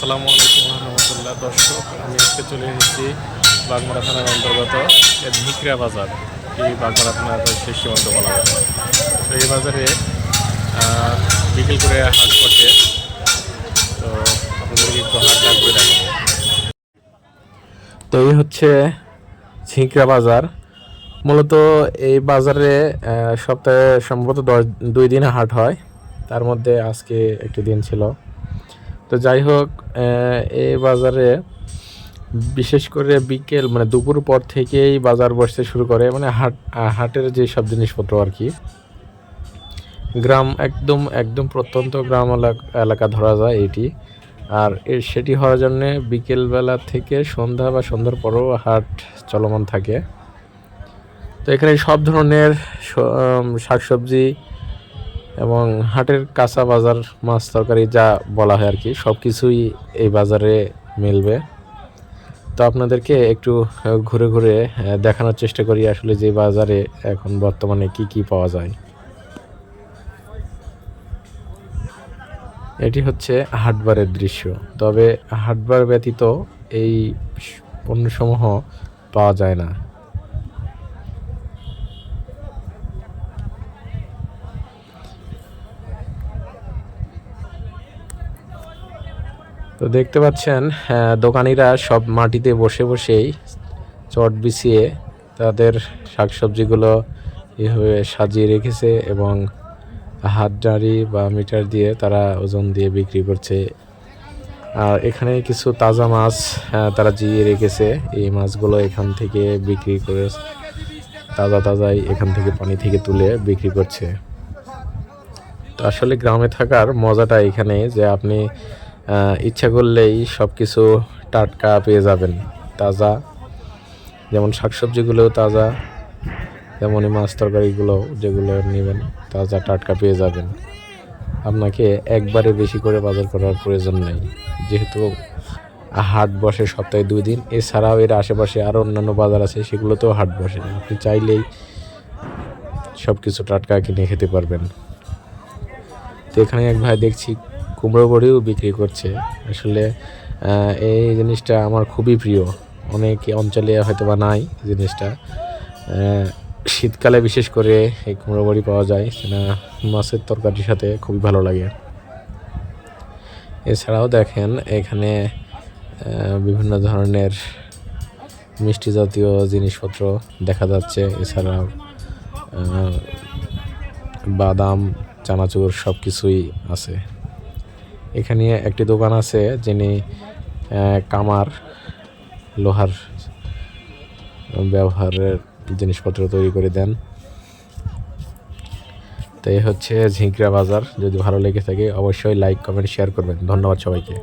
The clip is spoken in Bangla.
আসসালামু আলাইকুম রহমতুল্লাহ। দর্শক, আমি আজকে চলে এসেছি বাগমারা থানার অন্তর্গত ঝিকরা বাজার। এই বাগমারা থানার শেষ সীমান্ত বলা হয় তো এই বাজারে বিকেল করে হাট করছে তো আপনাদেরকে একটু ঘুরে দেখাবো তো এই হচ্ছে ঝিকরা বাজার। মূলত এই বাজারে সপ্তাহে সম্ভবত দশ, দুই দিন হাট হয়। তার মধ্যে আজকে একটি দিন ছিল। তো যাই হোক, এ বাজারে বিশেষ করে বিকেল মানে দুপুর পর থেকেই বাজার বসতে শুরু করে মানে হাট হাটের যে সব জিনিসপত্র আর কি। গ্রাম একদম একদম প্রত্যন্ত গ্রাম এলাক- ধরা যায় এটি। আর এর সেটি হওয়ার জন্যে বিকেলবেলা থেকে সন্ধ্যা বা সন্ধ্যার পরও হাট চলমান থাকে। তো এখানে সব ধরনের শাকসবজি এবং হাটের কাঁচা বাজার, মাছ তরকারি যা বলা হয় আর কি সব কিছুই এই বাজারে মিলবে। তো আপনাদেরকে একটু ঘুরে ঘুরে দেখানোর চেষ্টা করি আসলে যে বাজারে এখন বর্তমানে কি কি পাওয়া যায়। এটি হচ্ছে হাটবারের দৃশ্য। তবে হাটবার ব্যতীত এই পণ্যসমূহ পাওয়া যায় না। তো দেখতে পাচ্ছেন দোকানিরা সব মাটিতে বসে বসেই চট বিছিয়ে তাদের শাকসবজিগুলো এভাবে সাজিয়ে রেখেছে এবং হাত ডাঁড়ি বা মিটার দিয়ে তারা ওজন দিয়ে বিক্রি করছে। আর এখানে কিছু তাজা মাছ তারা জিয়ে রেখেছে। এই মাছগুলো এখান থেকে বিক্রি করে তাজা তাজাই এখান থেকে পানি থেকে তুলে বিক্রি করছে। তো আসলে গ্রামে থাকার মজাটা এখানে যে আপনি ইচ্ছা করলেই সব কিছু টাটকা পেয়ে যাবেন। তাজা, যেমন শাকসবজিগুলোও তাজা তেমনই মাছ তরকারিগুলো যেগুলো নেবেন, তাজা টাটকা পেয়ে যাবেন। আপনাকে একবারে বেশি করে বাজার করার প্রয়োজন নেই। যেহেতু হাট বসে সপ্তাহে দুই দিন, এছাড়াও এর আশেপাশে আরও অন্যান্য বাজার আছে, সেগুলোতেও হাট বসে আপনি চাইলেই সব কিছু টাটকা কিনে খেতে পারবেন। তো এখানে এক ভাই দেখছি কুমড়ো বড়িও বিক্রি করছে। আসলে এই জিনিসটা আমার খুবই প্রিয়। অনেক অঞ্চলে হয়তো বা নাই জিনিসটা। শীতকালে বিশেষ করে এই কুমড়ো বড়ি পাওয়া যায় মাছের তরকারির সাথে খুবই ভালো লাগে। এছাড়াও দেখেন, এখানে বিভিন্ন ধরনের মিষ্টি জাতীয় জিনিসপত্র দেখা যাচ্ছে। এছাড়াও বাদাম, চানাচুর সব কিছুই আছে। এখানে একটি দোকান আছে যিনি কামার, লোহার ব্যবহারের জিনিসপত্র তৈরি করে দেন। তো এই হচ্ছে ঝিঁকড়া বাজার। যদি ভালো লেগে থাকে অবশ্যই লাইক কমেন্ট শেয়ার করবেন। ধন্যবাদ সবাইকে।